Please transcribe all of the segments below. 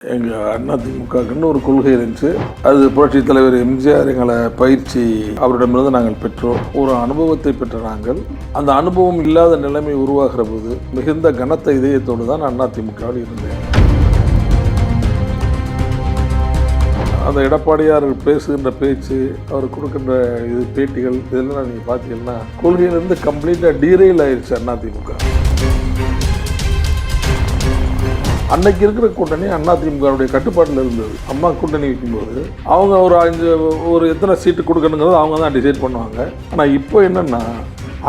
எங்கள் அதிமுகக்குன்னு ஒரு கொள்கை இருந்துச்சு. அது புரட்சித் தலைவர் எம்ஜிஆர் எங்களை பயிற்சி அவரிடமிருந்து நாங்கள் பெற்றோம். ஒரு அனுபவத்தை பெற்ற நாங்கள். அந்த அனுபவம் இல்லாத நிலைமை உருவாகிற போது மிகுந்த கனத்த இதயத்தோடு தான் அதிமுகவில் இருந்தேன். அந்த எடப்பாடியார் பேசுகின்ற பேச்சு அவர் கொடுக்கின்ற இது பேட்டிகள் இதெல்லாம் நீங்கள் பார்த்தீங்கன்னா கொள்கையிலேருந்து கம்ப்ளீட்டாக டீரெயில் ஆயிடுச்சு அதிமுக அன்னைக்கு இருக்கிற கூட்டணி அண்ணா திமுகவுடைய கட்டுப்பாட்டில் இருந்தது. அம்மா கூட்டணி வைக்கும்போது அவங்க ஒரு அஞ்சு ஒரு எத்தனை சீட்டு கொடுக்கணுங்கிறது அவங்க தான் டிசைட் பண்ணுவாங்க. ஆனால் இப்போ என்னென்னா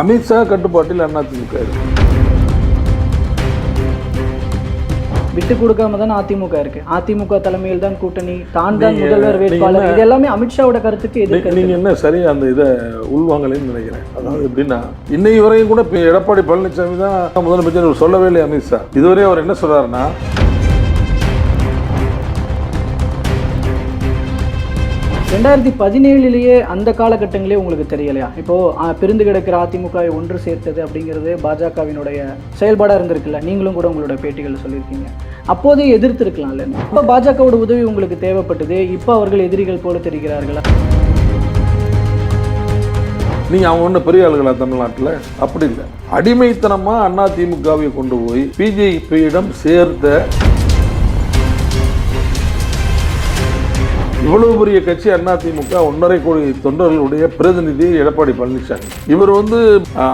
அமித்ஷா கட்டுப்பாட்டில் அதிமுக இருக்கு. விட்டு கொடுக்காம தான் அதிமுக இருக்கு. அதிமுக தலைமையில் தான் கூட்டணி தான் தான் நீங்க- முதல்வர் நீங்க வேட்பாளர். இது எல்லாமே அமித்ஷாவோட கருத்துக்கு எதிர்க்க நீங்கள் என்ன சரியா அந்த இதை உள்வாங்கலைன்னு நினைக்கிறேன். அதாவது எப்படின்னா இன்னை வரையும் கூட எடப்பாடி பழனிசாமி தான் முதலமைச்சர் சொல்லவே இல்லை அமித்ஷா இதுவரை அவர் என்ன சொல்றாருன்னா ரெண்டாயிரத்தி பதினேழுலேயே அந்த காலகட்டங்களே உங்களுக்கு தெரியலையா? இப்போ பிரிந்து கிடக்கிற அதிமுகவை ஒன்று சேர்த்தது அப்படிங்கிறது பாஜகவினுடைய செயல்பாடாக இருந்திருக்குல்ல. நீங்களும் கூட உங்களோட பேட்டிகள் சொல்லியிருக்கீங்க. அப்போதே எதிர்த்திருக்கலாம்ல. இப்போ பாஜகவோட உதவி உங்களுக்கு தேவைப்பட்டது. இப்போ அவர்கள் எதிரிகள் போல தெரிகிறார்களா? நீங்கள் அவங்க ஒன்றும் பெரிய ஆளுகளா தமிழ்நாட்டில்? அப்படி இல்லை. அடிமைத்தனமாக அண்ணா திமுகவை கொண்டு போய் பிஜேபியிடம் சேர்த்த இவ்வளவு பெரிய கட்சி அதிமுக ஒன்றரை கோடி தொண்டர்களுடைய பிரதிநிதி எடப்பாடி பழனிசாமி. இவர் வந்து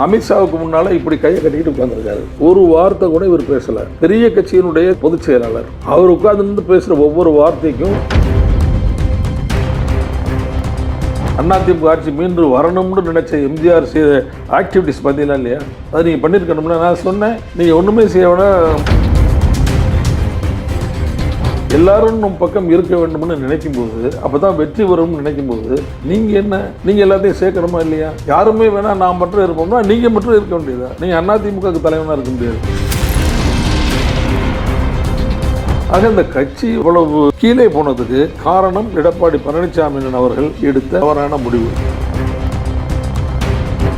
அமித்ஷாவுக்கு முன்னால இப்படி கையை கட்டிக்கிட்டு உட்கார்ந்துருக்காரு. ஒரு வார்த்தை கூட இவர் பேசல. பெரிய கட்சியினுடைய பொதுச் செயலாளர். அவர் உட்கார்ந்து பேசுற ஒவ்வொரு வார்த்தைக்கும் அதிமுக ஆட்சி மீண்டும் வரணும்னு நினைச்ச எம்ஜிஆர் செய்த ஆக்டிவிட்டிஸ் பார்த்தீங்களா இல்லையா? அது நீங்கள் பண்ணியிருக்கணும்னா நான் சொன்னேன். நீங்கள் ஒன்றுமே செய்ய வேணாம். எல்லாரும் நம் பக்கம் இருக்க வேண்டும்னு நினைக்கும் போது அப்பதான் வெற்றி வரும்னு நினைக்கும் போது நீங்கள் என்ன? நீங்கள் எல்லாத்தையும் சேர்க்கணுமா இல்லையா? யாருமே வேணா நான் மட்டும் இருப்போம்னா நீங்கள் மட்டும் இருக்க வேண்டியதா நீங்கள் அதிமுகவுக்கு தலைவனாக இருக்க முடியாது. ஆக இந்த கட்சி இவ்வளவு கீழே போனதுக்கு காரணம் எடப்பாடி பழனிசாமி அவர்கள் எடுத்த தவறான முடிவு.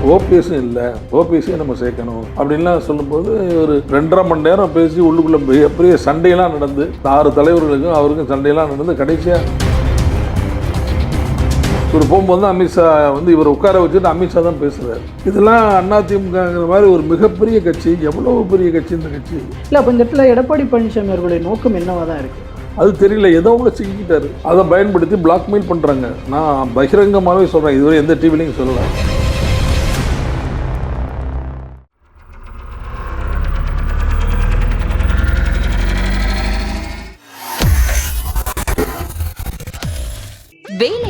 ஓபிஎஸும் இல்லை ஓபிஎஸையும் நம்ம சேர்க்கணும் அப்படின்லாம் சொல்லும்போது ஒரு ரெண்டரை மணி நேரம் பேசி உள்ளுக்குள்ள பெரிய சண்டையெல்லாம் நடந்து ஆறு தலைவர்களுக்கும் அவருக்கும் சண்டையெல்லாம் நடந்து கடைசியாக இவர் போகும்போது தான் அமித்ஷா வந்து இவர் உட்கார வச்சுட்டு அமித்ஷா தான் பேசுறாரு. இதெல்லாம் அதிமுகங்கிற மாதிரி ஒரு மிகப்பெரிய கட்சி எவ்வளவு பெரிய கட்சி இந்த கட்சி? இல்லை அப்போ இந்த இடத்துல எடப்பாடி பழனிசாமி அவர்களுடைய நோக்கம் என்னவா தான் இருக்கு? அது தெரியல ஏதோ உங்களை சிக்கிக்கிட்டாரு. அதை பயன்படுத்தி பிளாக்மெயில் பண்ணுறாங்க நான் பகிரங்கமாகவே சொல்கிறேன் இதுவரை எந்த டிவிலையும் சொல்லலை.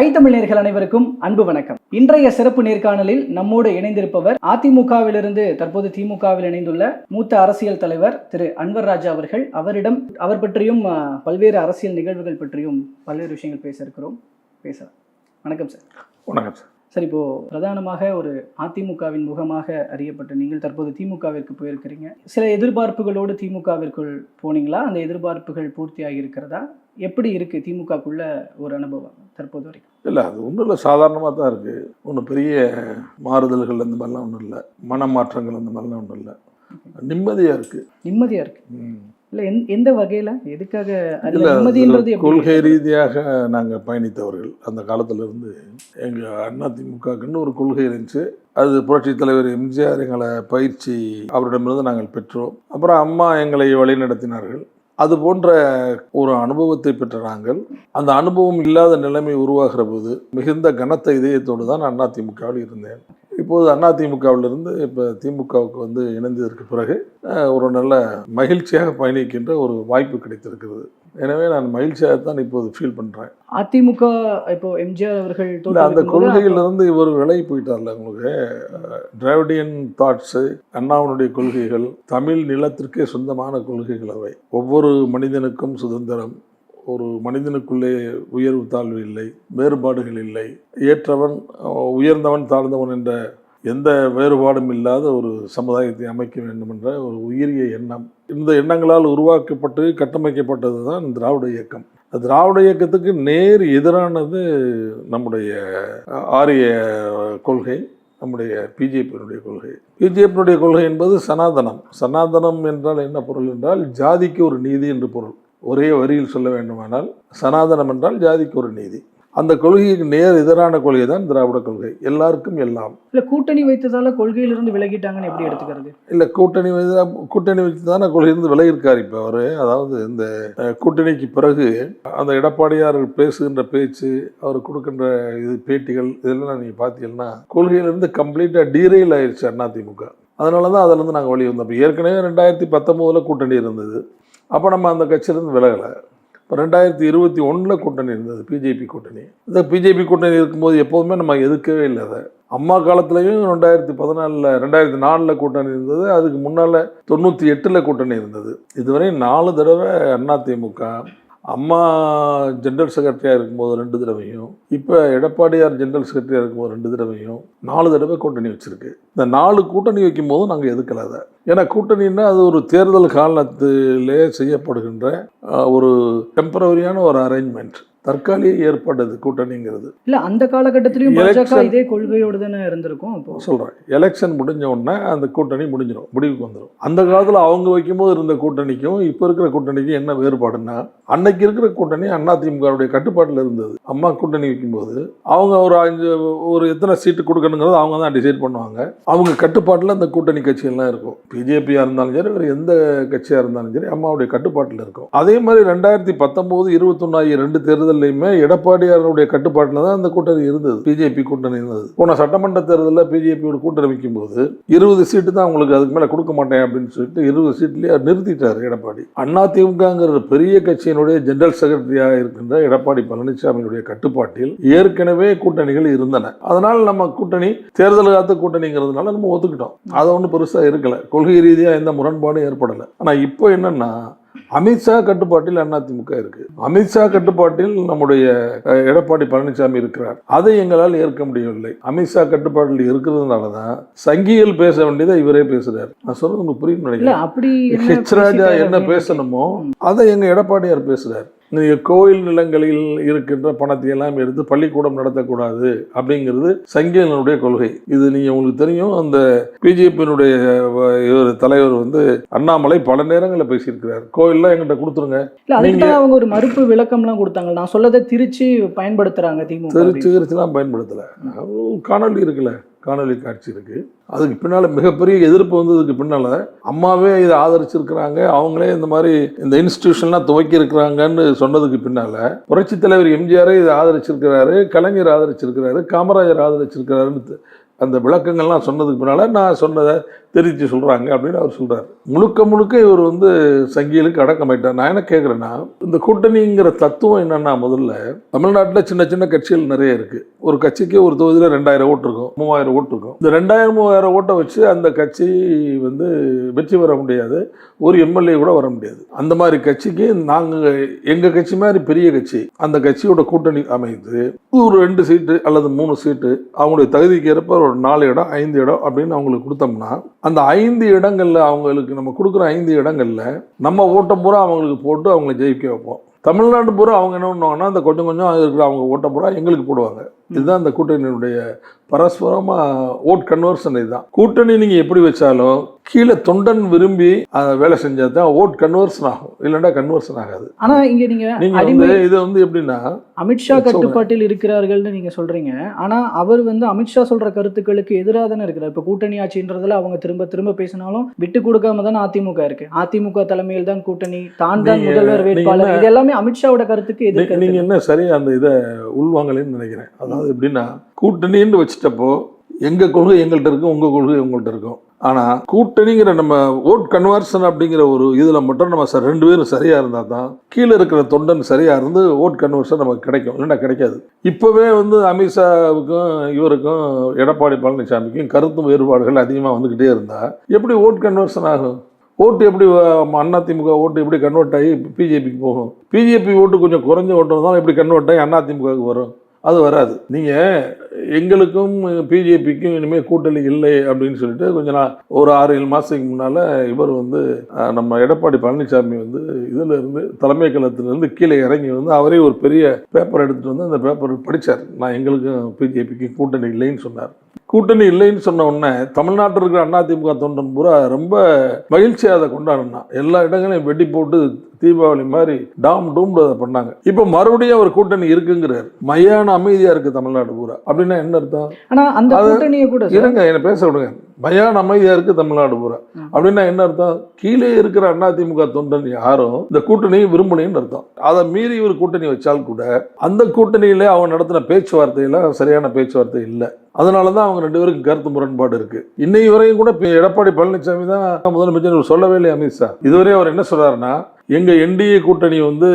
ஐ தமிழ் நேர்கள் அனைவருக்கும் அன்பு வணக்கம். இன்றைய சிறப்பு நேர்காணலில் நம்மோடு இணைந்திருப்பவர் அதிமுகவிலிருந்து தற்போது திமுகவில் இணைந்துள்ள மூத்த அரசியல் தலைவர் திரு அன்வர் ராஜா அவர்கள். அவரிடம் அவர் பற்றியும் பல்வேறு அரசியல் நிகழ்வுகள் பற்றியும் பல்வேறு விஷயங்கள் பேச இருக்கிறோம் பேசலாம். வணக்கம் சார். வணக்கம் சார். சார் இப்போ பிரதானமாக ஒரு அதிமுகவின் முகமாக அறியப்பட்ட நீங்கள் தற்போது திமுகவிற்கு போயிருக்கிறீங்க. சில எதிர்பார்ப்புகளோடு திமுகவிற்குள் போனீங்களா? அந்த எதிர்பார்ப்புகள் பூர்த்தியாகி இருக்கிறதா? எப்படி இருக்கு திமுகக்குள்ள ஒரு அனுபவம் தற்போது வரைக்கும்? இல்லை அது ஒன்றும் இல்லை. சாதாரணமாக தான் இருக்குது ஒன்றும் பெரிய மாறுதல்கள் அந்த மாதிரிலாம் ஒன்றும் இல்லை. மனமாற்றங்கள் அந்த மாதிரிலாம் ஒன்றும் இல்லை. நிம்மதியாக இருக்குது நிம்மதியா இருக்கு. இல்ல எந்த- எந்த வகையில? எதுக்காக நிம்மதின்றது கொள்கை ரீதியாக நாங்கள் பயணித்தவர்கள். அந்த காலத்துல இருந்து எங்கள் அதிமுகக்குன்னு ஒரு கொள்கை இருந்துச்சு. அது புரட்சித் தலைவர் எம்ஜிஆர் எங்களை பயிற்சி அவரிடமிருந்து நாங்கள் பெற்றோம். அப்புறம் அம்மா எங்களை வழிநடத்தினார்கள். அது போன்ற ஒரு அனுபவத்தை பெற்ற நாங்கள் அந்த அனுபவம் இல்லாத நிலைமை உருவாகிற போது மிகுந்த கனத்த இதயத்தோடு தான் அதிமுகவில் இருந்தேன். இப்போது அதிமுகவிலிருந்து இப்போ திமுகவுக்கு வந்து இணைந்ததற்கு பிறகு ஒரு நல்ல மகிழ்ச்சியாக பயணிக்கின்ற ஒரு வாய்ப்பு கிடைத்திருக்கிறது. எனவே நான் மகிழ்ச்சியாக தான் இப்போது ஃபீல் பண்ணுறேன் அதிமுக இப்போ எம்ஜிஆர் அவர்கள் அந்த கொள்கையிலிருந்து இவர் விலகி போயிட்டார்ல உங்களுக்கு? அஹ், திராவிடியன் தாட்ஸு அண்ணாவினுடைய கொள்கைகள் தமிழ் நிலத்திற்கே சொந்தமான கொள்கைகள் அவை. ஒவ்வொரு மனிதனுக்கும் சுதந்திரம் ஒரு மனிதனுக்குள்ளே உயர்வு தாழ்வு இல்லை வேறுபாடுகள் இல்லை. ஏற்றவன் உயர்ந்தவன் தாழ்ந்தவன் என்ற எந்த வேறுபாடும் இல்லாத ஒரு சமுதாயத்தை அமைக்க வேண்டும் என்ற ஒரு உயரிய எண்ணம் இந்த எண்ணங்களால் உருவாக்கப்பட்டு கட்டமைக்கப்பட்டது தான் திராவிட இயக்கம். திராவிட இயக்கத்துக்கு நேர் எதிரானது நம்முடைய ஆரிய கொள்கை நம்முடைய பிஜேபியினுடைய கொள்கை. பிஜேபியினுடைய கொள்கை என்பது சனாதனம். சனாதனம் என்றால் என்ன பொருள் என்றால் ஜாதிக்கு ஒரு நீதி என்று பொருள். ஒரே வரியில் சொல்ல வேண்டுமானால் சனாதனம் என்றால் ஜாதிக்கு ஒரு நீதி. அந்த கொள்கைக்கு நேர் எதிரான கொள்கை தான் திராவிட கொள்கை. எல்லாருக்கும் எல்லாம். இல்ல கூட்டணி வைத்ததால கொள்கையிலிருந்து விலகிட்டாங்கன்னு எப்படி எடுத்துக்கிறது? இல்லை கூட்டணி வைத்து கூட்டணி வச்சு தானே கொள்கையிலிருந்து விலகியிருக்கார் இப்போ அவர். அதாவது இந்த கூட்டணிக்கு பிறகு அந்த எடப்பாடியார் பேசுகின்ற பேச்சு அவர் கொடுக்கின்ற இது பேட்டிகள் இதெல்லாம் நீங்கள் பார்த்தீங்கன்னா கொள்கையிலிருந்து கம்ப்ளீட்டாக டீரெயில் ஆயிடுச்சு அதிமுக. அதனால தான் அதிலேருந்து நாங்கள் வெளியே வந்தோம். இப்போ ஏற்கனவே ரெண்டாயிரத்தி பத்தொம்போதில் கூட்டணி இருந்தது. அப்போ நம்ம அந்த கட்சியிலேருந்து விலகலை. ரெண்டாயிரத்தி இருபத்தி ஒன்றில் கூட்டணி இருந்தது பிஜேபி கூட்டணி. இந்த பிஜேபி கூட்டணி இருக்கும்போது எப்போதுமே நம்ம எதுக்கவே இல்லை அதை. அம்மா காலத்துலேயும் ரெண்டாயிரத்தி பதினாலில் ரெண்டாயிரத்தி நாலில் கூட்டணி இருந்தது அதுக்கு முன்னால் தொண்ணூற்றி எட்டில் கூட்டணி இருந்தது. இதுவரை நாலு தடவை அதிமுக அம்மா ஜென்ரல் செக்ரட்டரியாக இருக்கும்போது ரெண்டு தடவையும் இப்போ எடப்பாடியார் ஜென்ரல் செக்ரட்டரியாக இருக்கும்போது ரெண்டு தடவையும் நாலு தடவை கூட்டணி வச்சுருக்கு. இந்த நாலு கூட்டணி வைக்கும் போதும் நாங்கள் எதுக்கலை அதை. ஏன்னா கூட்டணின்னா அது ஒரு தேர்தல் காலத்திலே செய்யப்படுகின்ற ஒரு டெம்பரவரியான ஒரு அரேஞ்ச்மெண்ட் தற்காலிக ஏற்பட்டது கூட்டணிங்கிறது. இல்ல அந்த காலகட்டத்திலயும் பாஜக இதே கொள்கையோடு தானே இருந்திருக்கும் அப்போ? சொல்கிறேன் எலெக்ஷன் முடிஞ்ச உடனே அந்த கூட்டணி முடிஞ்சிடும் முடிவுக்கு வந்துடும் அந்த காலத்தில் அவங்க வைக்கும்போது இருந்த கூட்டணிக்கும் இப்போ இருக்கிற கூட்டணிக்கும் என்ன வேறுபாடுன்னா அன்னைக்கு இருக்கிற கூட்டணி அதிமுகவுடைய கட்டுப்பாட்டில் இருந்தது. அம்மா கூட்டணி வைக்கும்போது அவங்க ஒரு அஞ்சு ஒரு எத்தனை சீட்டு கொடுக்கணுங்கிறத அவங்க தான் டிசைட் பண்ணுவாங்க. அவங்க கட்டுப்பாட்டில் அந்த கூட்டணி கட்சிகள்லாம் இருக்கும். பிஜேபியாக இருந்தாலும் சரி வேறு எந்த கட்சியாக இருந்தாலும் சரி அம்மாவுடைய கட்டுப்பாட்டில் இருக்கும். அதே மாதிரி ரெண்டாயிரத்தி பத்தொம்போது இருபத்தொன்னாயி ரெண்டு தேர்தல்லையுமே எடப்பாடியாருடைய கட்டுப்பாட்டில் தான் அந்த கூட்டணி இருந்தது பிஜேபி கூட்டணி இருந்தது. போன சட்டமன்ற தேர்தலில் பிஜேபியோட கூட்டணி வைக்கும்போது இருபது சீட்டு தான் உங்களுக்கு அதுக்கு மேலே கொடுக்க மாட்டேன் அப்படின்னு சொல்லிட்டு இருபது சீட்லேயே நிறுத்திட்டார் எடப்பாடி. அதிமுகங்கிற பெரிய கட்சியினுடைய ஜெனரல் செக்ரட்டரியாக இருக்கின்ற எடப்பாடி பழனிசாமியினுடைய கட்டுப்பாட்டில் ஏற்கனவே கூட்டணிகள் இருந்தன. அதனால் நம்ம கூட்டணி தேர்தல் காத்த கூட்டணிங்கிறதுனால நம்ம ஒத்துக்கிட்டோம். அதை ஒன்றும் பெருசாக இருக்கலை. கொள்கை ரீதியாக எந்த முரண்பாடும் ஏற்படலை. ஆனால் இப்போ என்னன்னா அமித்ஷா கட்டுப்பாட்டில் அதிமுக இருக்கு. அமித்ஷா கட்டுப்பாட்டில் நம்முடைய எடப்பாடி பழனிசாமி இருக்கிறார். அதை எங்களால் ஏற்க முடியவில்லை. அமித்ஷா கட்டுப்பாட்டில் இருக்கிறதுனால தான் சங்கிகள் பேச வேண்டியதை இவரே பேசுறாரு. நான் சொல்றது உங்களுக்கு புரியும் நினைக்கிறேன். ஹெச் ராஜா என்ன பேசணுமோ அதை எங்க எடப்பாடியார் பேசுறார். நீங்க கோயில் நிலங்களில் இருக்கின்ற பணத்தை எல்லாம் எடுத்து பள்ளிக்கூடம் நடத்தக்கூடாது அப்படிங்கிறது சங்கிகளுடைய கொள்கை. இது நீங்க உங்களுக்கு தெரியும். அந்த பிஜேபியினுடைய இவர் தலைவர் வந்து அண்ணாமலை பல நேரங்களில் பேசியிருக்கிறார். கோயில்லாம் எங்கிட்ட கொடுத்துருங்க. அவங்க ஒரு மறுப்பு விளக்கம்லாம் கொடுத்தாங்க. நான் சொல்லதை திருச்சி பயன்படுத்துறாங்க திமுக. திருச்சி. திருச்சிலாம் பயன்படுத்தலை. காணொலி இருக்குல்ல. காணொலி காட்சி இருக்குது அதுக்கு பின்னால் மிகப்பெரிய எதிர்ப்பு வந்ததுக்கு பின்னால் அம்மாவே இதை ஆதரிச்சிருக்கிறாங்க. அவங்களே இந்த மாதிரி இந்த இன்ஸ்டிடியூஷன்லாம் துவக்கி இருக்கிறாங்கன்னு சொன்னதுக்கு பின்னால் புரட்சி தலைவர் எம்ஜிஆரே இதை ஆதரிச்சிருக்கிறாரு கலைஞர் ஆதரிச்சிருக்கிறாரு காமராஜர் ஆதரிச்சிருக்கிறாருன்னு அந்த விளக்கங்கள்லாம் சொன்னதுக்கு பின்னால் நான் சொன்னதை தெரிவித்து சொல்கிறாங்க அப்படின்னு அவர் சொல்கிறார் முழுக்க முழுக்க இவர் வந்து சங்கிகளுக்கு அடக்கமாயிட்டார் நான் என்ன கேட்குறேன்னா இந்த கூட்டணிங்கிற தத்துவம் என்னென்னா முதல்ல தமிழ்நாட்டில் சின்ன சின்ன கட்சிகள் நிறைய இருக்குது ஒரு கட்சிக்கு ஒரு தொகுதியில் ரெண்டாயிரம் ஓட்டு இருக்கும் மூவாயிரம் ஓட்டு இருக்கும். இந்த ரெண்டாயிரம் மூவாயிரம் ஓட்டை வச்சு அந்த கட்சி வந்து வெற்றி பெற முடியாது. ஒரு எம்எல்ஏ கூட வர முடியாது. அந்த மாதிரி கட்சிக்கு நாங்கள் எங்கள் கட்சி மாதிரி பெரிய கட்சி அந்த கட்சியோட கூட்டணி அமைந்து ஒரு ரெண்டு சீட்டு அல்லது மூணு சீட்டு அவங்களுடைய தகுதிக்கு ஏற்ப ஒரு நாலு இடம் ஐந்து இடம் அப்படின்னு அவங்களுக்கு கொடுத்தோம்னா அந்த ஐந்து இடங்களில் அவங்களுக்கு நம்ம கொடுக்குற ஐந்து இடங்களில் நம்ம ஓட்டை பூரா அவங்களுக்கு போட்டு அவங்களை ஜெயிக்க வைப்போம். தமிழ்நாடு பூரா அவங்க என்ன பண்ணுவாங்கன்னா அந்த கொஞ்சம் கொஞ்சம் இருக்கிற அவங்க ஓட்டை பூரா எங்களுக்கு போடுவாங்க. இதுதான் இந்த கூட்டணியினுடைய பரஸ்பரமா ஓட் கன்வர்ஷன் இதுதான். கூட்டணி நீங்க எப்படி வச்சாலும் கீழே தொண்டன் விரும்பி வேலை செஞ்சா தான் ஓட் கன்வர்ஷன் ஆகும். இல்லைன்னா கன்வர்ஷன் ஆகாது. ஆனா இங்க நீங்க நீங்க அடிமை வந்து இது வந்து எப்படின்னா அமித்ஷா. கட்டுப்பாட்டில் இருக்கிறார்கள்னு நீங்க சொல்றீங்க. ஆனா அவர் வந்து அமித்ஷா சொல்ற கருத்துக்களுக்கு எதிராக தானே இருக்கிறார். இப்ப கூட்டணி ஆட்சின்றதுல அவங்க திரும்ப திரும்ப பேசினாலும் விட்டு கொடுக்காம தானே அதிமுக இருக்கு. அதிமுக தலைமையில் தான் கூட்டணி தான் தான் முதல்வர் வேட்பாளர். இது எல்லாமே அமித்ஷாவோட கருத்துக்கு எதிர்க்கு நீங்க என்ன சரியா அந்த இதை உள்வாங்கலைன்னு நினைக்கிறேன். அதாவது அது எப்படின்னா கூட்டணின்னு வச்சிட்டப்போ எங்கள் கொள்கை எங்கள்கிட்ட இருக்கும் உங்கள் கொள்கை உங்கள்கிட்ட இருக்கும் ஆனால் கூட்டணிங்கிற நம்ம ஓட் கன்வர்ஷன் அப்படிங்கிற ஒரு இதில் மட்டும் நம்ம ச- ரெண்டு பேரும் சரியாக இருந்தால் தான் கீழே இருக்கிற தொண்டன் சரியாக இருந்து ஓட் கன்வர்ஷன் நமக்கு கிடைக்கும். இல்லைன்னா கிடைக்காது. இப்போவே வந்து அமித்ஷாவுக்கும் இவருக்கும் எடப்பாடி பழனிசாமிக்கும் கருத்து வேறுபாடுகள் அதிகமாக வந்துக்கிட்டே இருந்தால் எப்படி ஓட் கன்வர்ஷன் ஆகும்? ஓட்டு எப்படி அண்ணா திமுக ஓட்டு எப்படி கன்வெர்ட் ஆகி பிஜேபிக்கு போகும்? பிஜேபி ஓட்டு கொஞ்சம் குறைஞ்ச ஓட்டு இருந்தாலும் எப்படி கன்வெர்ட் ஆகி அண்ணா திமுகவுக்கு வரும்? அது வராது. நீங்கள் எங்களுக்கும் பிஜேபிக்கும் இனிமேல் கூட்டணி இல்லை அப்படின்னு சொல்லிட்டு கொஞ்ச நாள் ஒரு ஆறு ஏழு மாதத்துக்கு முன்னால் இவர் வந்து நம்ம எடப்பாடி பழனிசாமி வந்து இதில் இருந்து தலைமை கழகத்திலிருந்து கீழே இறங்கி வந்து அவரே ஒரு பெரிய பேப்பர் எடுத்துகிட்டு வந்து அந்த பேப்பர் படித்தார் நான் எங்களுக்கும் பிஜேபிக்கும் கூட்டணி இல்லைன்னு சொன்னார். கூட்டணி இல்லைன்னு சொன்ன உடனே தமிழ்நாட்டில் இருக்கிற அதிமுக தொண்டன் பூரா ரொம்ப மகிழ்ச்சியாக அதை கொண்டாடினா. எல்லா இடங்களையும் வெட்டி போட்டு தீபாவளி மாதிரி டாம் டூம் அதை பண்ணாங்க. இப்போ மறுபடியும் அவர் கூட்டணி இருக்குங்கிறார். மையான அமைதியாக இருக்குது தமிழ்நாடு பூரா. அப்படின்னா என்ன அர்த்தம்? அந்த கூட்டணியை கூட இருங்க என்னை பேச விடுங்க. மயான அமைதியாக இருக்குது தமிழ்நாடு பூரா. அப்படின்னா என்ன அர்த்தம்? கீழே இருக்கிற அதிமுக தொண்டன் யாரும் இந்த கூட்டணியை விரும்புனேன்னு அர்த்தம். அதை மீறி இவர் கூட்டணி வச்சால் கூட அந்த கூட்டணியிலே அவங்க நடத்தின பேச்சுவார்த்தையில சரியான பேச்சுவார்த்தை இல்லை. அதனால தான் அவங்க ரெண்டு பேருக்கும் கருத்து முரண்பாடு இருக்கு. இன்னை வரையும் கூட இப்போ எடப்பாடி பழனிசாமி தான் முதலமைச்சர் சொல்லவே இல்லை அமித்ஷா இதுவரை அவர் என்ன சொல்றாருன்னா எங்க என்டிஏ கூட்டணி வந்து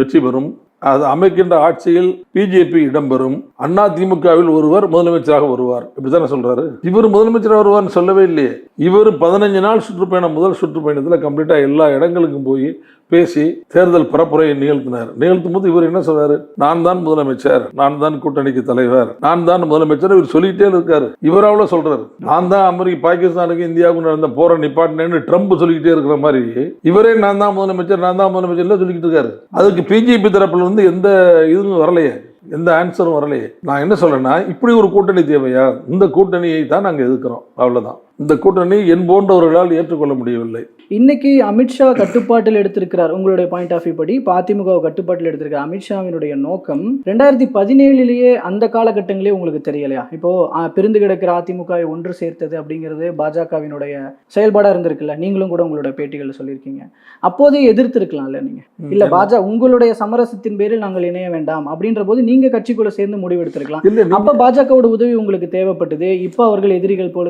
வெற்றி பெறும். அது அமைக்கின்ற ஆட்சியில் பிஜேபி இடம்பெறும். அண்ணா திமுகவில் ஒருவர் முதலமைச்சராக வருவார். இப்படித்தானே சொல்றாரு? இவர் முதலமைச்சராக வருவார்னு சொல்லவே இல்லையே. இவர் பதினஞ்சு நாள் சுற்றுப்பயணம் முதல் சுற்றுப்பயணத்தில் கம்ப்ளீட்டாக எல்லா இடங்களுக்கும் போய் பேசி தேர்தல் பரப்புரையை நிகழ்த்தினார். நிகழ்த்தும் போது இவர் என்ன சொல்றாரு நான் தான் முதலமைச்சர் நான் தான் கூட்டணிக்கு தலைவர் நான் தான் முதலமைச்சர் இவர் சொல்லிட்டே இருக்காரு. இவர் அவ்வளோ சொல்றாரு. நான் தான் அமெரிக்க பாகிஸ்தானுக்கு இந்தியாவுக்கு நடந்த போற நிப்பாட்டினேன்னு ட்ரம்ப் சொல்லிக்கிட்டே இருக்கிற மாதிரி இவரே நான் தான் முதலமைச்சர் நான் தான் முதலமைச்சர் சொல்லிக்கிட்டு இருக்காரு. அதுக்கு பிஜேபி தரப்புல இருந்து எந்த இதுவும் வரலையே. எந்த ஆன்சரும் வரலையே. நான் என்ன சொல்றேன்னா இப்படி ஒரு கூட்டணி தேவையா? இந்த கூட்டணியை தான் நாங்கள் எதிர்க்கிறோம். அவ்வளோதான் இந்த கூட்டணி என் போன்றவர்களால் ஏற்றுக்கொள்ள முடியவில்லை. இன்னைக்கு அமித்ஷா கட்டுப்பாட்டில் எடுத்திருக்கிறார் உங்களுடைய பாயிண்ட் ஆஃப் வியூ படி. அதிமுக கட்டுப்பாட்டில் எடுத்திருக்கிற அமித்ஷாவினுடைய நோக்கம் ரெண்டாயிரத்தி பதினேழுலேயே அந்த காலகட்டங்களே உங்களுக்கு தெரியலையா? இப்போ பிரிந்து கிடக்கிற அதிமுகவை ஒன்று சேர்த்தது அப்படிங்கிறது பாஜகவினுடைய செயல்பாடா இருந்திருக்குல்ல. நீங்களும் கூட உங்களோட பேட்டிகளில் சொல்லியிருக்கீங்க. அப்போதே எதிர்த்திருக்கலாம்ல நீங்க? இல்ல பாஜக உங்களுடைய சமரசத்தின் பேரில் நாங்கள் இணைய வேண்டாம் அப்படின்ற போது நீங்க கட்சிக்குள்ள சேர்ந்து முடிவெடுத்திருக்கலாம். அப்ப பாஜகவோட உதவி உங்களுக்கு தேவைப்பட்டது. இப்போ அவர்கள் எதிரிகள் போல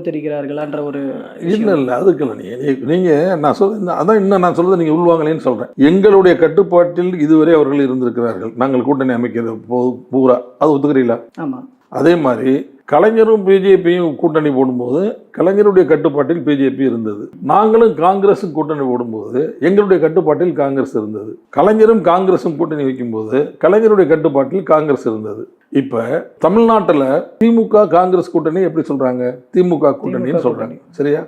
தெரிகிறார்களான்ற ஒரு இல்ல இல்ல அதுக்கு இல்லை. நீங்க நீ- நீங்க நான் சொல் அதான் இன்னும் நான் சொல்றது நீங்க உள்வாங்கலேன்னு சொல்றேன். எங்களுடைய கட்டுப்பாட்டில் இதுவரை அவர்கள் இருந்திருக்கிறார்கள். நாங்கள் கூட்டணி அமைக்கிறது போ- பூரா. அது ஒத்துக்கிறீங்களா? ஆமா. அதே மாதிரி கலைஞரும் பிஜேபியும் கூட்டணி போடும்போது கலைஞருடைய கட்டுப்பாட்டில் பிஜேபி இருந்தது. நாங்களும் காங்கிரஸும் கூட்டணி போடும்போது எங்களுடைய கட்டுப்பாட்டில் காங்கிரஸ் இருந்தது. கலைஞரும் காங்கிரஸும் கூட்டணி வைக்கும்போது கலைஞருடைய கட்டுப்பாட்டில் காங்கிரஸ் இருந்தது. இப்ப தமிழ்நாட்டுல திமுக காங்கிரஸ் கூட்டணி எப்படி சொல்றாங்க? திமுக கூட்டணின்னு திமுக சொல்றாங்க. சரியா.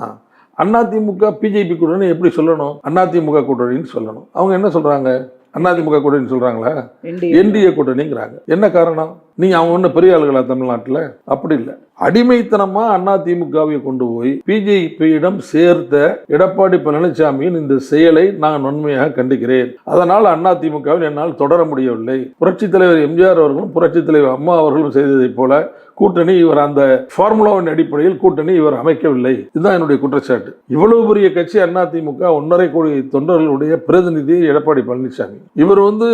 ஆ. அண்ணா திமுக பிஜேபி கூட்டணி எப்படி சொல்லணும்? அண்ணா திமுக கூட்டணின்னு சொல்லணும். அவங்க என்ன சொல்றாங்க? அண்ணா திமுக கூட்டணி சொல்றாங்களா. என்டிஏ. கூட்டணிங்கிறாங்க. என்ன காரணம்? நீங்க அவங்க ஒன்றும் பெரிய ஆளுகளா தமிழ்நாட்டில்? அப்படி இல்லை. அடிமைத்தனமாக அண்ணா திமுகவை கொண்டு போய் பிஜேபியிடம் சேர்த்த எடப்பாடி பழனிசாமியின் இந்த செயலை நான் நன்மையாக கண்டிக்கிறேன். அதனால் அண்ணா திமுகவில் என்னால் தொடர முடியவில்லை. புரட்சித் தலைவர் எம்ஜிஆர் அவர்களும் புரட்சித் தலைவர் அம்மா அவர்களும் செய்ததைப் போல கூட்டணி இவர் அந்த ஃபார்முலாவின் அடிப்படையில் கூட்டணி இவர் அமைக்கவில்லை. இதுதான் என்னுடைய குற்றச்சாட்டு. இவ்வளவு பெரிய கட்சி அண்ணா திமுக ஒன்றரை கோடி தொண்டர்களுடைய பிரதிநிதி எடப்பாடி பழனிசாமி. இவர் வந்து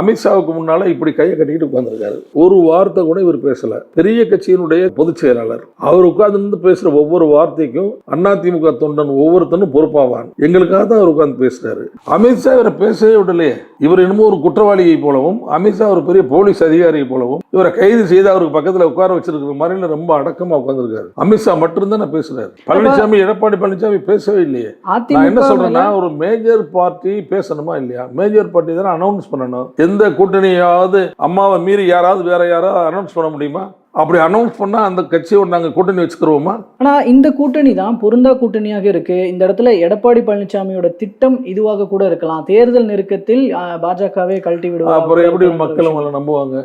அமித்ஷாவுக்கு முன்னால இப்படி கையை கட்டிக்கிட்டு உட்கார்ந்துருக்காரு. ஒரு வார்த்தை கூட இவர் பேசல. பெரிய கட்சியினுடைய பொதுச் செயலாளர் அவர் உட்கார்ந்து பேசுற ஒவ்வொரு வார்த்தைக்கும் அண்ணா திமுக தொண்டன் ஒவ்வொருத்தனும் பொறுப்பாவான். எங்களுக்காக தான் அவர் உட்கார்ந்து பேசுறாரு. அமித்ஷா இவரை பேசவே விடலையே. இவர் என்னமோ ஒரு குற்றவாளியை போலவும் அமித்ஷா ஒரு பெரிய போலீஸ் அதிகாரியை போலவும் இவரை கைது செய்து அவருக்கு பக்கத்துல உட்கார வச்சிருக்கிற மாதிரில ரொம்ப அடக்கமா உட்கார்ந்திருக்காரு. அமித்ஷா மட்டும்தான் பேசுறாரு. பழனிசாமி எடப்பாடி பழனிசாமி பேசவே இல்லையே. நான் என்ன சொல்றேன்னா ஒரு மேஜர் பார்ட்டி பேசணுமா இல்லையா? மேஜர் பார்ட்டி தானே அனௌன்ஸ் பண்ணணும். எந்த கூட்டணியாவது அம்மாவை மீறி யாராவது வேற யாராவது அனௌன்ஸ் பண்ண முடியுமா? அப்படி அனௌன்ஸ் பண்ணா அந்த கட்சியோட நாங்க கூட்டணி வச்சுக்கிறோமா ஆனா இந்த கூட்டணி தான் பொருந்தா கூட்டணியாக இருக்கு. இந்த இடத்துல எடப்பாடி பழனிசாமியோட திட்டம் இதுவாக கூட இருக்கலாம். தேர்தல் நெருக்கத்தில் பாஜகவே கழட்டி விடுவார் அப்புறம் எப்படி மக்கள் உங்களை நம்புவாங்க.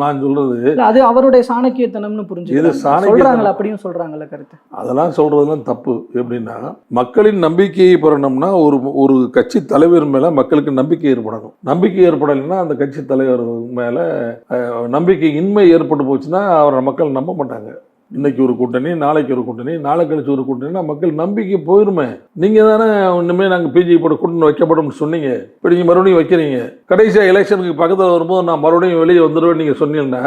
நான் சொல்றது அது அவருடைய சாணக்கியத்தனம்னு புரிஞ்சு இது. சொல்றாங்களா அப்படியும் சொல்றாங்கல்ல கருத்து. அதெல்லாம் சொல்றதெல்லாம் தப்பு. எப்படின்னா மக்களின் நம்பிக்கையை பெறணும்னா ஒரு ஒரு கட்சி தலைவர் மேல மக்களுக்கு நம்பிக்கை ஏற்படணும். நம்பிக்கை ஏற்படலைன்னா அந்த கட்சி தலைவர் மேல நம்பிக்கை இன்மை ஏற்பட்டு போச்சுன்னா அவரை மக்கள் நம்ப மாட்டாங்க. இன்னைக்கு ஒரு கூட்டணி நாளைக்கு ஒரு கூட்டணி நாளை கழிச்சு ஒரு கூட்டணினா மக்கள் நம்பிக்கை போயிருமே. நீங்கள் தானே ஒண்ணுமே நாங்க பிஜேபியோட கூட்டணி வைக்கப்படும் சொன்னீங்க. இப்போ நீங்கள் மறுபடியும் வைக்கிறீங்க. கடைசியாக எலெக்ஷனுக்கு பக்கத்தில் வரும்போது நான் மறுபடியும் வெளியே வந்துடுவேன் நீங்கள் சொன்னீங்கன்னா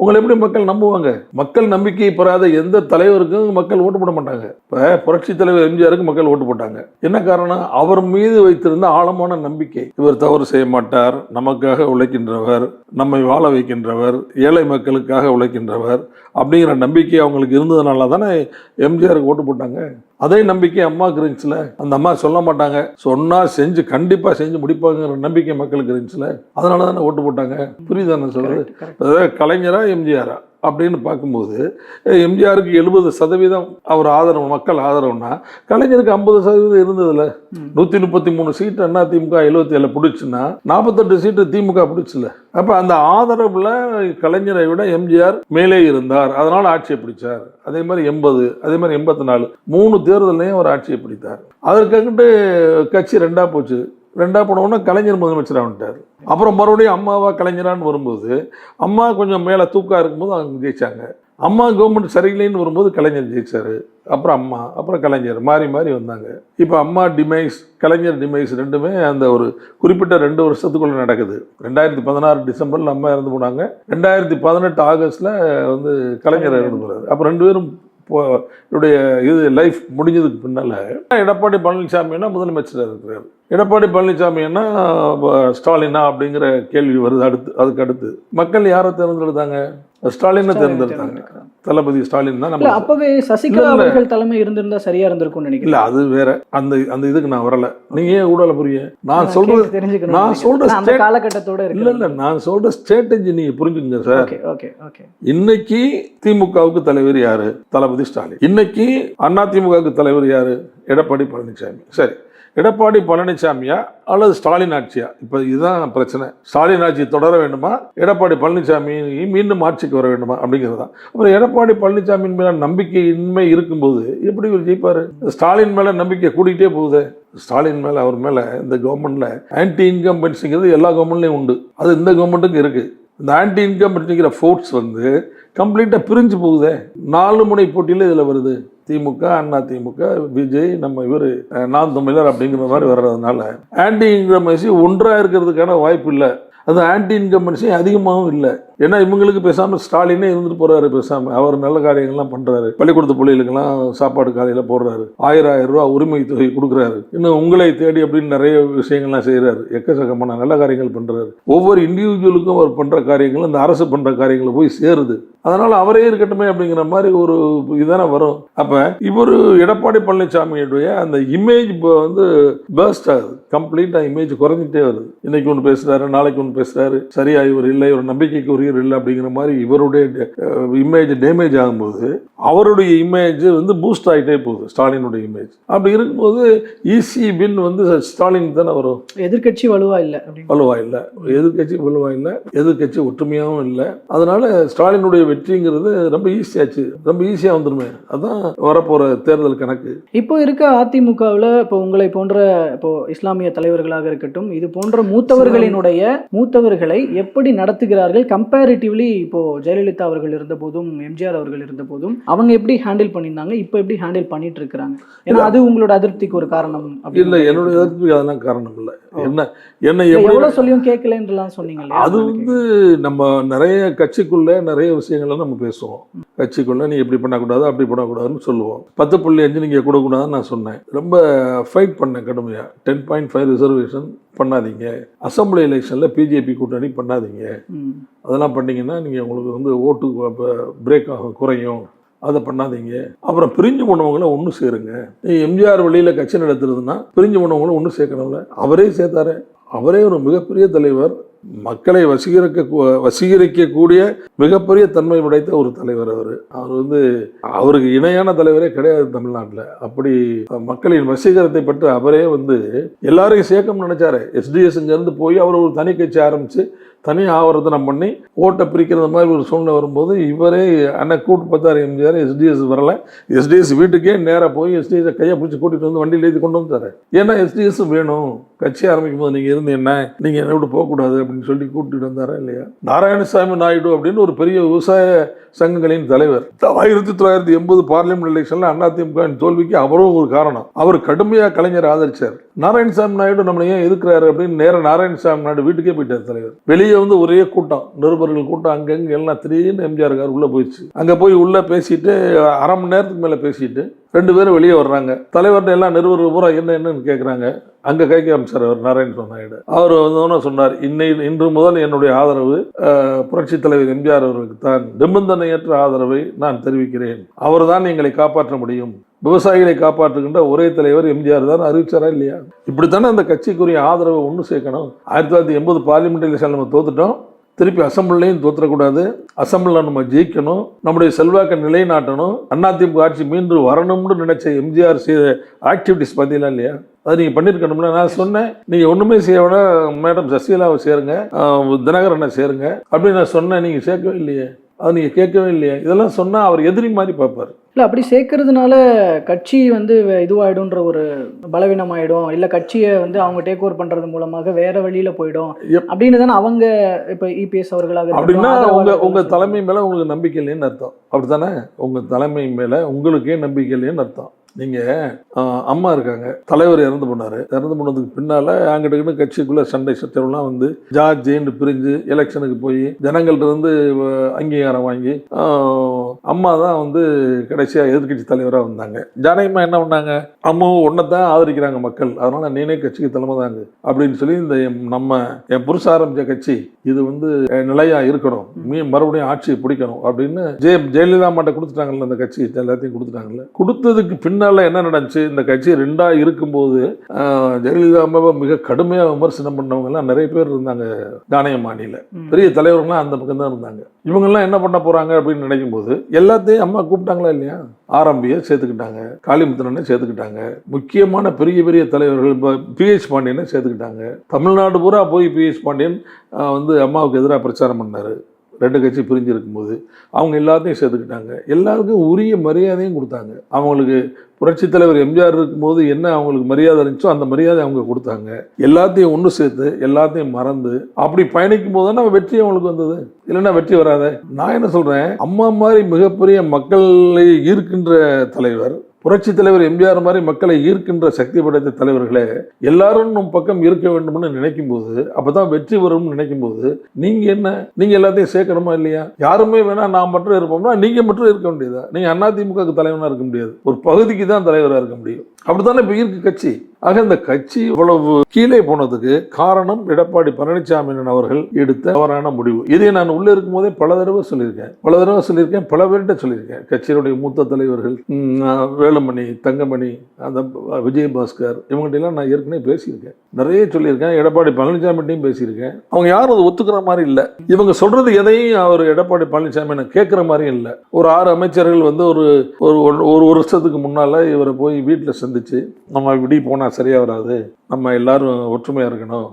உங்களை எப்படி மக்கள் நம்புவாங்க? மக்கள் நம்பிக்கை பெறாத எந்த தலைவருக்கும் மக்கள் ஓட்டு போட மாட்டாங்க. இப்போ புரட்சி தலைவர் எம்ஜிஆருக்கு மக்கள் ஓட்டு போட்டாங்க. என்ன காரணம்? அவர் மீது வைத்திருந்த ஆழமான நம்பிக்கை. இவர் தவறு செய்ய மாட்டார். நமக்காக உழைக்கின்றவர் நம்மை வாழ வைக்கின்றவர் ஏழை மக்களுக்காக உழைக்கின்றவர் அப்படிங்கிற நம்பிக்கை அவங்களுக்கு இருந்ததுனால தானே எம்ஜிஆருக்கு ஓட்டு போட்டாங்க. அதே நம்பிக்கை அம்மாவுக்கு இருந்துச்சுல அந்த அம்மா சொல்ல மாட்டாங்க. சொன்னா செஞ்சு கண்டிப்பா செஞ்சு முடிப்பாங்கிற நம்பிக்கை மக்களுக்கு இருந்துச்சுல அதனால தானே ஓட்டு போட்டாங்க. புரியுதா நான் சொல்றது? Correct, correct. அதாவது கலைஞரா எம்ஜிஆரா? அப்படின்னு பார்க்கும்போது எம்ஜிஆருக்கு எழுபது சதவீதம் அவர் ஆதரவு மக்கள் ஆதரவுனா கலைஞருக்கு ஐம்பது சதவீதம் இருந்ததுல. நூற்றி முப்பத்தி மூணு சீட்டு அண்ணா திமுக எழுபத்தி ஏழு பிடிச்சுன்னா நாற்பத்தெட்டு சீட்டு திமுக பிடிச்சல. அப்போ அந்த ஆதரவுல கலைஞரை விட எம்ஜிஆர் மேலே இருந்தார். அதனால ஆட்சியை பிடிச்சார். அதே மாதிரி எண்பது அதே மாதிரி எண்பத்தி நாலு மூணு தேர்தலையும் அவர் ஆட்சியை பிடித்தார். அதற்காகட்டு கட்சி ரெண்டா போச்சு. ரெண்டாவது போனவுடனே கலைஞர் முதலமைச்சராக வந்துட்டார் அப்புறம் மறுபடியும் அம்மாவா கலைஞரான்னு வரும்போது அம்மா கொஞ்சம் மேலே தூக்கா இருக்கும்போது அவங்க ஜெயிச்சாங்க. அம்மா கவர்மெண்ட் சரியில்லைன்னு வரும்போது கலைஞர் ஜெயிச்சார். அப்புறம் அம்மா அப்புறம் கலைஞர் மாறி மாறி வந்தாங்க. இப்போ அம்மா டிமைஸ் கலைஞர் டிமைஸ் ரெண்டுமே அந்த ஒரு குறிப்பிட்ட ரெண்டு வருஷத்துக்குள்ளே நடக்குது. ரெண்டாயிரத்தி பதினாறு டிசம்பரில் அம்மா இறந்து போனாங்க. ரெண்டாயிரத்தி பதினெட்டு ஆகஸ்டில் வந்து கலைஞர் இறந்து போகிறார் அப்போ ரெண்டு பேரும் இப்போ இவருடைய இது லைஃப் முடிஞ்சதுக்கு பின்னால் எடப்பாடி பழனிசாமின்னா முதலமைச்சராக இருக்கிறார். எடப்பாடி பழனிசாமின்னா ஸ்டாலினா அப்படிங்கிற கேள்வி வருது அடுத்து அதுக்கு அடுத்து. மக்கள் யாரை தேர்ந்தெடுத்தாங்க? ஸ்டாலினை தேர்ந்தெடுத்தாங்க. தளபதி ஸ்டாலின் தான் இல்ல நம்ம அப்பவே சசிகலா இல்ல, இல்ல. அவர்கள் தலைமை இருந்திருந்தா சரியா இருந்திருக்கும்னு இல்ல நினைக்கிறேன் அது வேற. அந்த அந்த இதுக்கு நான் வரல. நீங்க ஏன் ஊடல புரிய? நான் சொல்றது கேட்டு தெரிஞ்சுக்கணும்னு நான். சொல்ற அந்த state- காலகட்டத்தோட இல்ல இல்ல நான் சொல்ற ஸ்ட்ராட்டஜி நீங்க புரிஞ்சுக்கங்க சார். Okay okay okay. இன்னைக்கு திமுகவுக்கு தலைவர் யாரு? தளபதி ஸ்டாலின். இன்னைக்கு அண்ணா திமுகவுக்கு தலைவர் யாரு? எடப்பாடி பழனிசாமி. சரி. எடப்பாடி பழனிசாமியா அல்லது ஸ்டாலின் ஆட்சியா? இப்போ இதுதான் பிரச்சனை. ஸ்டாலின் ஆட்சி தொடர வேண்டுமா? எடப்பாடி பழனிசாமி மீண்டும் ஆட்சிக்கு வர வேண்டுமா? அப்படிங்கிறது தான் அப்புறம் எடப்பாடி பழனிசாமியின் மேலே நம்பிக்கையின்மை இருக்கும்போது எப்படி இவர் ஜெயிப்பார்? ஸ்டாலின் மேலே நம்பிக்கை கூட்டிகிட்டே போகுது. ஸ்டாலின் மேலே அவர் மேலே இந்த கவர்மெண்ட்டில் ஆன்டி இன்கம்பன்சிங்கிறது எல்லா கவர்மெண்ட்லேயும் உண்டு. அது இந்த கவர்மெண்ட்டுக்கும் இருக்குது இந்த ஆன்டி அப்படிங்கிற ஃபோர்ஸ் வந்து கம்ப்ளீட்டாக பிரிஞ்சு போகுதே. நாலு முனை போட்டியில் இதில் வருது. திமுக அண்ணா திமுக விஜய் நம்ம இவர் நான் தமிழர் அப்படிங்கிற மாதிரி வர்றதுனால ஆன்டி இன்கம்பன்சி ஒன்றாக இருக்கிறதுக்கான வாய்ப்பு இல்லை. அது ஆன்டி இன்கம்பன்சி அதிகமாகவும் இல்லை. ஏன்னா இவங்களுக்கு பேசாமல் ஸ்டாலினே இருந்துட்டு போகிறாரு பேசாமல் அவர் நல்ல காரியங்கள்லாம் பண்ணுறாரு பள்ளிக்கூடத்து பிள்ளைகளுக்கெல்லாம் சாப்பாடு காலையில் போடுறாரு. ஆயிரம் ஆயிரம் ரூபா உரிமை தொகை கொடுக்குறாரு. இன்னும் உங்களை தேடி அப்படின்னு நிறைய விஷயங்கள்லாம் செய்கிறாரு எக்கச்சக்கமான நல்ல காரியங்கள் பண்ணுறாரு ஒவ்வொரு இண்டிவிஜுவலுக்கும் அவர் பண்ணுற காரியங்கள் இந்த அரசு பண்ணுற காரியங்களை போய் சேருது. அதனால அவரே இருக்கட்டுமே அப்படிங்கிற மாதிரி ஒரு இதானே வரும். அப்போ இவர் எடப்பாடி பழனிசாமியுடைய அந்த இமேஜ் வந்து பேர்ஸ்ட் ஆகுது. கம்ப்ளீட்டாக இமேஜ் குறைஞ்சிட்டே வருது. இன்னைக்கு ஒன்று பேசுறாரு நாளைக்கு ஒன்று பேசுறாரு. சரியா இவர் இல்லை இவர் நம்பிக்கைக்கு உரியர் இல்லை அப்படிங்கிற மாதிரி இவருடைய இமேஜ் டேமேஜ் ஆகும்போது அவருடைய இமேஜ் வந்து பூஸ்ட் ஆகிட்டே போகுது. ஸ்டாலினுடைய இமேஜ் அப்படி இருக்கும்போது ஈஸி வின் வந்து ஸ்டாலின் தானே வரும். எதிர்க்கட்சி வலுவா இல்ல வலுவா இல்லை. எதிர்க்கட்சி வலுவா இல்லை. எதிர்க்கட்சி ஒற்றுமையாகவும் இல்லை. அதனால ஸ்டாலினுடைய வெற்றிங்கிறது ரொம்ப ஈஸியாச்சு ரொம்ப ஈஸியாக வந்துருமே. அதான் வரப்போகிற தேர்தல் கணக்கு. இப்போ இருக்க அதிமுகவில் இப்போ உங்களை போன்ற இப்போ இஸ்லாமிய தலைவர்களாக இருக்கட்டும் இது போன்ற மூத்தவர்களினுடைய மூத்தவர்களை எப்படி நடத்துகிறார்கள்? கம்பேரிட்டிவ்லி இப்போ ஜெயலலிதா அவர்கள் இருந்த போதும் எம்ஜிஆர் அவர்கள் இருந்த போதும் அவங்க எப்படி ஹேண்டில் பண்ணியிருந்தாங்க? இப்போ எப்படி ஹேண்டில் பண்ணிட்டு இருக்கிறாங்க? ஏன்னா அது உங்களோட அதிருப்திக்கு ஒரு காரணம் இல்லை என்னுடைய எதிர்ப்பு அதெல்லாம் காரணம் இல்லை. என்ன என்னை எப்படி எவ்வளவு சொல்லியும் கேட்கலன்றலாம் சொன்னீங்க அது வந்து நம்ம நிறைய கட்சிக்குள்ள நிறைய விஷயங்களை நம்ம பேசுவோம். கட்சிக்குள்ள நீ இப்படி பண்ணக்கூடாது அப்படி பண்ணக்கூடாதுன்னு சொல்லுவோம். பத்து புள்ளி அஞ்சு நீங்கள் கொடுக்கூடாதுன்னு நான் சொன்னேன். ரொம்ப ஃபைட் பண்ணேன் கடுமையாக டென் பாயிண்ட் ஃபைவ் ரிசர்வேஷன் பண்ணாதீங்க. அசம்பிளி எலெக்ஷனில் பிஜேபி கூட்டணி பண்ணாதீங்க. அதெல்லாம் பண்ணீங்கன்னா நீங்கள் உங்களுக்கு வந்து ஓட்டு பிரேக் ஆகும் குறையும். அதை பண்ணாதீங்க. அப்புறம் பிரிஞ்சு போனவங்கள ஒன்று சேருங்க. நீ எம்ஜிஆர் வழியில் கட்சி நடத்துறதுன்னா பிரிஞ்சு போனவங்கள ஒன்று சேர்க்கணும்ல. அவரே சேர்த்தாரு. அவரே ஒரு மிகப்பெரிய தலைவர். மக்களை வசீகரிக்க வசீகரிக்கக்கூடிய மிகப்பெரிய தன்மை படைத்த ஒரு தலைவர் அவர். அவர் வந்து அவருக்கு இணையான தலைவரே கிடையாது தமிழ்நாட்டில். அப்படி மக்களின் வசீகரத்தை பற்றி அவரே வந்து எல்லாரையும் சேர்க்கணும்னு நினைச்சாரு. எஸ்டிஎஸ் இங்கேருந்து போய் அவர் ஒரு தனி கட்சி ஆரம்பித்து தனி ஆவர்த்தனம் பண்ணி ஓட்டை பிரிக்கிறது மாதிரி ஒரு சூழ்நிலை வரும்போது இவரே அண்ணன் கூட்டு பார்த்தார் எம்ஜிஆர் எஸ்டிஎஸ் வரல. எஸ்டிஎஸ் வீட்டுக்கே நேராக போய் எஸ்டிஎஸ் கையை பிடிச்சி கூட்டிகிட்டு வந்து வண்டியில் ஏற்றி கொண்டு வந்தார் ஏன்னா எஸ்டிஎஸ் வேணும். கட்சி ஆரம்பிக்கும் போது நீங்கள் இருந்து என்ன? நீங்கள் என்னை விட்டு போகக்கூடாது அப்படின்னு சொல்லி கூட்டிட்டு வந்தாரா இல்லையா? நாராயணசாமி நாயுடு அப்படின்னு ஒரு பெரிய விவசாய சங்கங்களின் தலைவர். ஆயிரத்தி தொள்ளாயிரத்தி எண்பது பார்லிமெண்ட் எலெக்ஷன்ல அதிமுக தோல்விக்கு அவரும் ஒரு காரணம். அவர் கடுமையாக கலைஞர் ஆதரிச்சார். நாராயணசாமி நாயுடு நம்மளை ஏன் எதுக்குறாரு அப்படின்னு நேரம் நாராயணசாமி நாயுடு வீட்டுக்கே போயிட்டார் தலைவர். வெளியே வந்து ஒரே கூட்டம். நிருபர்கள் கூட்டம். அங்கங்கே எல்லாம் திடீர்னு எம்ஜிஆர் கார் உள்ளே போயிடுச்சு. அங்கே போய் உள்ளே பேசிட்டு அரை மணி நேரத்துக்கு மேலே பேசிட்டு ரெண்டு பேரும் வெளியே வர்றாங்க. தலைவர்கிட்ட எல்லாம் நிறுவனம் பூரா என்ன என்னன்னு கேட்குறாங்க அங்கே கைக்கு அமைச்சார் அவர் நாராயண நாயுடு. அவர் வந்து சொன்னார்? இன்னை இன்று முதல் என்னுடைய ஆதரவு புரட்சி புரட்சித் தலைவர் எம்ஜிஆர் அவர்களுக்கு தான். நிபந்தனையற்ற ஆதரவை நான் தெரிவிக்கிறேன். அவர் தான் எங்களை காப்பாற்ற முடியும். விவசாயிகளை காப்பாற்றுகின்ற ஒரே தலைவர் எம்ஜிஆர் தான். அறிவிச்சாரா இல்லையா? இப்படித்தானே அந்த கட்சிக்குரிய ஆதரவை ஒன்று சேர்க்கணும். ஆயிரத்தி தொள்ளாயிரத்தி எண்பது பார்லிமெண்ட் எலெக்ஷன் நம்ம தோத்துட்டோம். திருப்பி அசம்பிளிலையும் தோற்றக்கூடாது அசம்பிளில் நம்ம ஜெயிக்கணும். நம்முடைய செல்வாக்கை நிலைநாட்டணும். அதிமுக ஆட்சி மீண்டும் வரணும்னு நினைச்ச எம்ஜிஆர் செய்த ஆக்டிவிட்டிஸ் பார்த்தீங்களா இல்லையா? அது நீங்கள் பண்ணியிருக்கணும்ல நான் சொன்னேன். நீங்கள் ஒன்றுமே செய்ய விட மேடம் சசிகலாவை சேருங்க. தினகரனை சேருங்க. அப்படின்னு நான் சொன்னேன். நீங்கள் சேர்க்கவே இல்லையே. அது நீங்கள் கேட்கவே இல்லையே. இதெல்லாம் சொன்னால் அவர் எதிரி மாதிரி பார்ப்பார். இல்லை அப்படி சேர்க்கறதுனால கட்சி வந்து இதுவாயிடும்ன்ற ஒரு பலவீனமாயிடும். இல்லை கட்சியை வந்து அவங்க டேக் ஓவர் பண்றது மூலமாக வேற வழியில போயிடும். அப்படின்னு தானே அவங்க இப்போ இபிஎஸ் அவர்களாக இருக்கட்டும், அப்படின்னா உங்க ஆதரவாளர்கள் உங்க தலைமை மேல உங்களுக்கு நம்பிக்கை இல்லைன்னு அர்த்தம். அப்படித்தானே? உங்க தலைமை மேல உங்களுக்கே நம்பிக்கை இல்லைன்னு அர்த்தம். நீங்க அம்மா இருக்காங்க. தலைவர் இறந்து போனாரு. இறந்து போனதுக்கு பின்னால அங்கிட்ட கட்சிக்குள்ள சண்டை சச்சரவுலாம் வந்து ஜார்ஜ் பிரிஞ்சு எலெக்ஷனுக்கு போய் ஜனங்கள்ட்ட இருந்து அங்கீகாரம் வாங்கி அம்மா தான் வந்து கடைசியா எதிர்க்கட்சி தலைவராக வந்தாங்க. ஜானகிமா என்ன பண்ணாங்க? அம்மாவும் ஒன்றை தான் ஆதரிக்கிறாங்க மக்கள். அதனால நீனே கட்சிக்கு தலைமை தாங்க. அப்படின்னு சொல்லி இந்த எம் நம்ம என் புருஷ ஆரம்பிச்ச கட்சி இது வந்து நிலையா இருக்கணும். மீ மறுபடியும் ஆட்சியை பிடிக்கணும் அப்படின்னு ஜெய ஜெயலலிதா மாட்ட கொடுத்துட்டாங்கல்ல அந்த கட்சி எல்லாத்தையும் கொடுத்துட்டாங்கல்ல. கொடுத்ததுக்கு பின்னால் என்ன நடந்துச்சு? இந்த கட்சி ரெண்டா இருக்கும்போது ஜெயலலிதா மிக கடுமையா விமர்சனம் பண்ணவங்க எல்லாம் நிறைய பேர் இருந்தாங்க தானியமானியில. பெரிய தலைவர்கள்லாம் அந்த பக்கம் தான் இருந்தாங்க. இவங்கெல்லாம் என்ன பண்ண போறாங்க அப்படின்னு நினைக்கும் போது எல்லாத்தையும் அம்மா கூப்பிட்டாங்களா இல்லையா? ஆரம்பியை சேர்த்துக்கிட்டாங்க காளிமுத்திரனை சேர்த்துக்கிட்டாங்க முக்கியமான பெரிய பெரிய தலைவர்கள் பிஹெச் பாண்டியனை சேர்த்துக்கிட்டாங்க. தமிழ்நாடு பூரா போய் பிஹெச் பாண்டியன் வந்து அம்மாவுக்கு எதிராக பிரச்சாரம் பண்ணார். ரெண்டு கட்சி பிரிஞ்சு இருக்கும்போது அவங்க எல்லாத்தையும் சேர்த்துக்கிட்டாங்க. எல்லாருக்கும் உரிய மரியாதையும் கொடுத்தாங்க. அவங்களுக்கு புரட்சித் தலைவர் எம்ஜிஆர் இருக்கும்போது என்ன அவங்களுக்கு மரியாதை இருந்துச்சோ அந்த மரியாதை அவங்க கொடுத்தாங்க. எல்லாத்தையும் ஒன்று சேர்த்து எல்லாத்தையும் மறந்து அப்படி பயணிக்கும் போது நம்ம வெற்றி அவங்களுக்கு வந்தது. இல்லைன்னா வெற்றி வராத. நான் என்ன சொல்கிறேன் அம்மா மாதிரி மிகப்பெரிய மக்களை ஈர்க்கின்ற தலைவர் புரட்சி தலைவர் எம்ஜிஆர் மாதிரி மக்களை ஈர்க்கின்ற சக்தி படைத்த தலைவர்களே எல்லாரும் நம் பக்கம் இருக்க வேண்டும்னு நினைக்கும் போது அப்பதான் வெற்றி வரும்னு நினைக்கும் போது நீங்க என்ன? நீங்க எல்லாத்தையும் சேர்க்கணுமா இல்லையா? யாருமே வேணா நான் மட்டும் இருப்போம்னா நீங்க மட்டும் இருக்க வேண்டியதா? நீங்க அதிமுக தலைவனா இருக்க முடியாது. ஒரு பகுதிக்கு தான் தலைவரா இருக்க முடியும். அப்படித்தானே இப்ப ஈர்க்கு கட்சி? ஆக இந்த கட்சி இவ்வளவு கீழே போனதுக்கு காரணம் எடப்பாடி பழனிசாமி அவர்கள் எடுத்த தவறான முடிவு. இதை நான் உள்ள இருக்கும் போதே பல தடவை சொல்லியிருக்கேன். பல தடவை சொல்லியிருக்கேன் பல பேர்கிட்ட சொல்லியிருக்கேன். கட்சியினுடைய மூத்த தலைவர்கள் வேலுமணி தங்கமணி அந்த விஜயபாஸ்கர் இவங்ககிட்ட நான் ஏற்கனவே பேசியிருக்கேன். நிறைய சொல்லியிருக்கேன். எடப்பாடி பழனிசாமிட்டையும் பேசியிருக்கேன். அவங்க யாரும் அதை ஒத்துக்கிற மாதிரி இல்லை. இவங்க சொல்றது எதையும் அவர் எடப்பாடி பழனிசாமி நான் கேட்குற மாதிரியும் இல்லை. ஒரு ஆறு அமைச்சர்கள் வந்து ஒரு ஒரு ஒரு- ஒரு வருஷத்துக்கு முன்னால் இவரை போய் வீட்டில் சந்திச்சு நம்ம இப்படி போனால் சரியா வராது. நம்ம எல்லாரும் ஒற்றுமையா இருக்கணும்.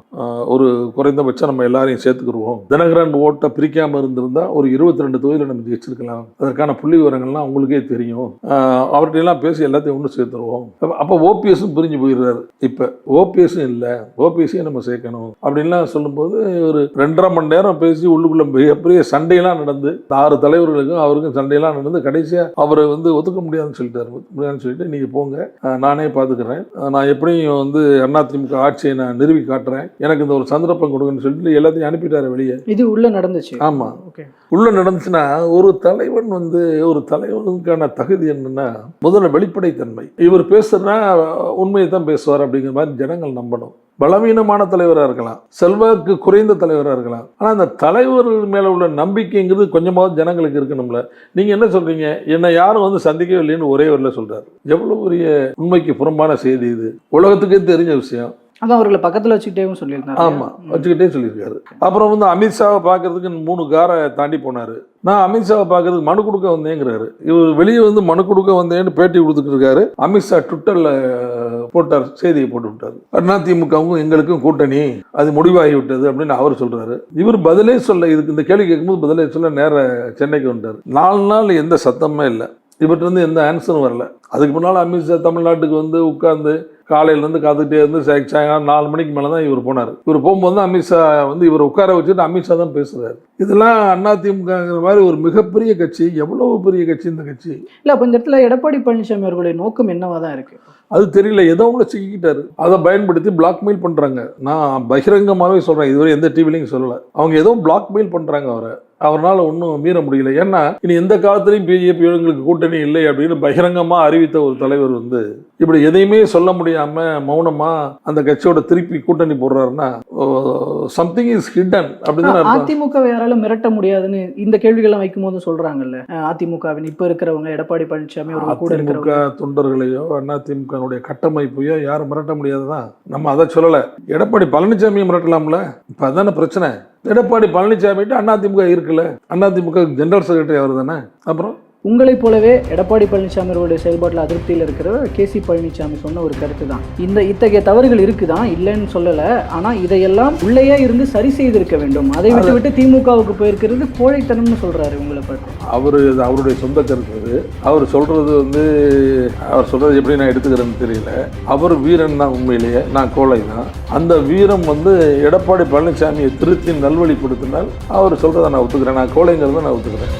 ஒரு குறைந்தபட்சம் நம்ம எல்லாரையும் சேர்த்துக்கிருவோம் தினகரன் ஓட்டை பிரிக்காம இருந்திருந்தா ஒரு இருபத்தி ரெண்டு தொகுதியில் நம்ம ஜெயிச்சிருக்கலாம். அதற்கான புள்ளி விவரங்கள்லாம் உங்களுக்கே தெரியும். ஆஹ் அவர்கிட்ட எல்லாம் பேசி எல்லாத்தையும் ஒன்று சேர்த்துருவோம். அப்போ ஓபிஎஸும் பிரிஞ்சு போயிடுறாரு. இப்போ ஓபிஎஸும் இல்லை. ஓபிஎஸையும் நம்ம சேர்க்கணும். அப்படின்லாம் சொல்லும்போது ஒரு ரெண்டரை மணி நேரம் பேசி உள்ளுக்குள்ள மிகப்பெரிய சண்டையெல்லாம் நடந்து ஆறு தலைவர்களுக்கும் அவருக்கும் சண்டையெல்லாம் நடந்து கடைசியாக அவரை வந்து ஒத்துக்க முடியாதுன்னு சொல்லிட்டாரு. ஒத்துக்க முடியாதுன்னு சொல்லிட்டு நீங்கள் போங்க. நானே பார்த்துக்கிறேன் நான் எப்படி எப்படியும் வந்து அதிமுக ஆட்சியை நான் நிறுவி காட்டுறேன். எனக்கு இந்த ஒரு சந்தர்ப்பம் கொடுங்கன்னு சொல்லிட்டு எல்லாத்தையும் அனுப்பிட்டாரு வெளியே. இது உள்ள நடந்துச்சு. ஆமா. உள்ள நடந்துச்சுன்னா ஒரு தலைவன் வந்து ஒரு தலைவனுக்கான தகுதி என்னன்னா முதல்ல வெளிப்படைத்தன்மை. இவர் பேசுறா உண்மையை தான் பேசுவார் அப்படிங்கிற மாதிரி ஜனங்கள் நம்பணும். பலவீனமான தலைவராக இருக்கலாம் செல்வாக்கு குறைந்த தலைவராக இருக்கலாம். ஆனால் அந்த தலைவர்கள் மேலே உள்ள நம்பிக்கைங்கிறது கொஞ்சமாவது ஜனங்களுக்கு இருக்கணும்ல. நீங்கள் என்ன சொல்றீங்க? என்னை யாரும் வந்து சந்திக்கவே இல்லைன்னு ஒரே வரியில் சொல்றாரு. எவ்வளோ பெரிய உண்மைக்கு புறம்பான செய்தி இது. உலகத்துக்கே தெரிஞ்ச விஷயம். அதான் அவர்களை பக்கத்துல வச்சுக்கிட்டேவும் சொல்லியிருந்தாரு. ஆமா வச்சுக்கிட்டே சொல்லியிருக்காரு. அப்புறம் வந்து அமித்ஷாவை பார்க்கறதுக்கு மூணு காரை தாண்டி போனாரு. நான் அமித்ஷாவை பார்க்கறதுக்கு மனு கொடுக்க வந்தேங்கிறாரு. இவர் வெளியே வந்து மனு கொடுக்க வந்தேன்னு பேட்டி கொடுத்துட்டு இருக்காரு. அமித்ஷா ட்விட்டரில் போட்டார் செய்தியை போட்டு விட்டார். அதிமுகவும் எங்களுக்கும் கூட்டணி. அது முடிவாகி விட்டது அப்படின்னு அவர் சொல்றாரு. இவர் பதிலே சொல்ல இதுக்கு இந்த கேள்வி கேட்கும்போது பதிலே சொல்ல நேர சென்னைக்கு வந்தார் நாலு நாள் எந்த சத்தமே இல்லை. இவர்கிட்ட இருந்து எந்த ஆன்சரும் வரல. அதுக்கு முன்னால் அமித்ஷா தமிழ்நாட்டுக்கு வந்து உட்கார்ந்து காலையிலேருந்து காத்துக்கிட்டே இருந்து சாய்- சாயங்காலம் நாலு மணிக்கு மேலே தான் இவர் போனார். இவர் போகும்போது தான் அமித்ஷா வந்து இவர் உட்கார வச்சுட்டு அமித்ஷா தான் பேசுறாரு. இதெல்லாம் அதிமுகங்கிற மாதிரி ஒரு மிகப்பெரிய கட்சி எவ்வளவு பெரிய கட்சி இந்த கட்சி? இல்ல அப்ப இந்த இடத்துல எடப்பாடி பழனிசாமி அவர்களுடைய நோக்கம் என்னவா தான் இருக்கு? அது தெரியல ஏதோ ஒன்று சிக்கிக்கிட்டாரு. அதை பயன்படுத்தி பிளாக்மெயில் பண்றாங்க. நான் பகிரங்கமாவே சொல்றேன் இதுவரை எந்த டிவிலையும் சொல்லல. அவங்க ஏதோ பிளாக்மெயில் பண்றாங்க அவரை. அவரால் ஒன்றும் மீற முடியல. ஏன்னா இனி எந்த காலத்திலையும் பிஜேபி எங்களுக்கு கூட்டணி இல்லை அப்படின்னு பகிரங்கமாக அறிவித்த ஒரு தலைவர் வந்து இப்படி எதையுமே சொல்ல முடியாம மௌனமா அந்த கட்சியோட திருப்பி கூட்டணி போடுறாருன்னா சம்திங் இஸ் ஹிடன் அப்படின்னு அதிமுக யாராலும் மிரட்ட முடியாதுன்னு இந்த கேள்விகள்லாம் வைக்கும் போது சொல்றாங்கல்ல அதிமுகவின் இப்ப இருக்கிறவங்க எடப்பாடி பழனிசாமி அவர்கள் கூட அதிமுக தொண்டர்களையோ அதிமுகனுடைய கட்டமைப்பையோ யாரும் மிரட்ட முடியாதுதான் நம்ம அதை சொல்லலை. எடப்பாடி பழனிசாமியை மிரட்டலாம்ல? இப்போ அதானே பிரச்சனை. எடப்பாடி பழனிசாமிட்டு அதிமுக இருக்குல்ல. அதிமுக ஜெனரல் செக்ரட்டரி அவர் தானே அப்புறம்? உங்களைப் போலவே எடப்பாடி பழனிசாமி அவர்களுடைய செயல்பாட்டில் அதிருப்தியில் இருக்கிற கே சி பழனிசாமி சொன்ன ஒரு கருத்து தான். இந்த இத்தகைய தவறுகள் இருக்குதான் இல்லைன்னு சொல்லலை. ஆனால் இதையெல்லாம் உள்ளேயே இருந்து சரி செய்திருக்க வேண்டும். அதை விட்டு விட்டு திமுகவுக்கு போயிருக்கிறது கோழைத்தனம்னு சொல்றாரு உங்களை பார்த்து. அவர் அவருடைய சொந்த கருத்து அது. அவர் சொல்றது வந்து அவர் சொல்றது எப்படி நான் எடுத்துக்கிறேன்னு தெரியல. அவர் வீரன் தான் உண்மையிலேயே. நான் கோழை தான். அந்த வீரம் வந்து எடப்பாடி பழனிசாமியை திருத்தி நல்வழிப்படுத்தினால் அவர் சொல்றதை நான் ஒத்துக்கிறேன். நான் கோழைங்கிறத நான் ஒத்துக்கிறேன்.